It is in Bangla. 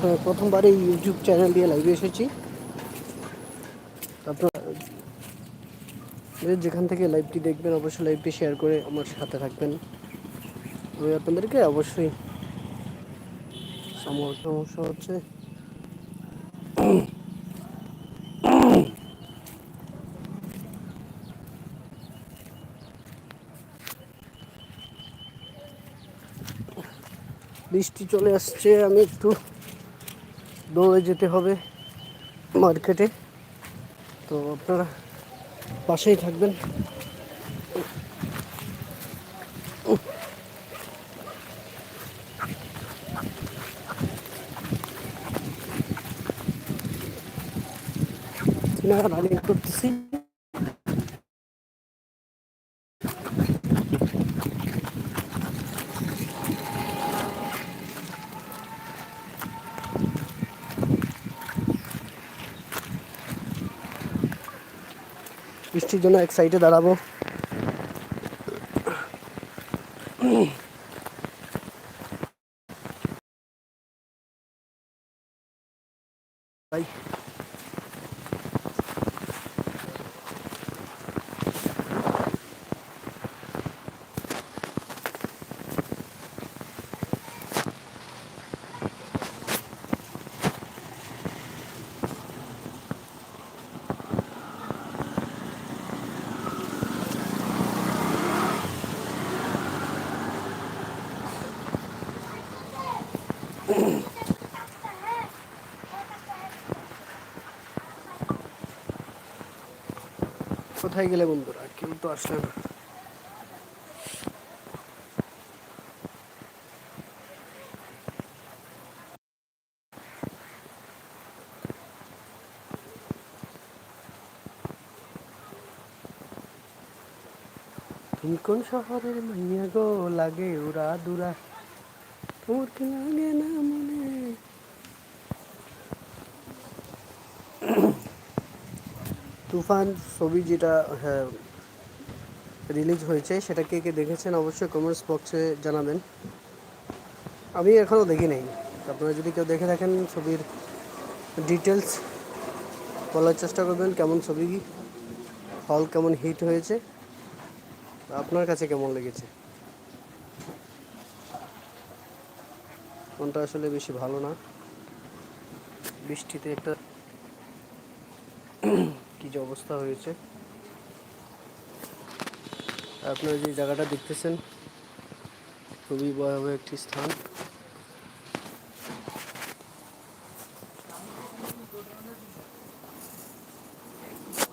প্রথমবার এই ইউটিউব চ্যানেল দিয়ে লাইভে এসেছি। আপনারা যেখান থেকে লাইভটি দেখবেন, অবশ্যই লাইভটি শেয়ার করে আমার সাথে থাকবেন। আমি আপনাদেরকে অবশ্যই সম- সমস্যা হচ্ছে, বৃষ্টি চলে আসছে, আমি একটু দৌড়ে যেতে হবে মার্কেটে। তো আপনারা পাশেই থাকবেন। না রানিং করতেছি। বৃষ্টির জন্য এক সাইডে দাঁড়াবো। ভাই কোথায় গেলে বন্ধুরা? কেউ তো আসলে না। তুমি কোন শহরের মাইয়া গো? লাগে উড়া দুরা। তোমার কি লাগে না মনে? তুফান ছবি যেটা হ্যাঁ রিলিজ হয়েছে, সেটা কে কে দেখেছেন অবশ্যই কমেন্টস বক্সে জানাবেন। আমি এখনও দেখি নাই। আপনারা যদি কেউ দেখে থাকেন ছবির ডিটেলস বলার চেষ্টা করবেন কেমন ছবি হল কেমন হিট হয়েছে, আপনার কাছে কেমন লেগেছে? কোনটা আসলে বেশি ভালো না। বৃষ্টিতে একটা যে অবস্থা হয়েছে। আপনারা যে জায়গাটা দেখতেছেন খুবই ভয়াবহ একটি স্থান।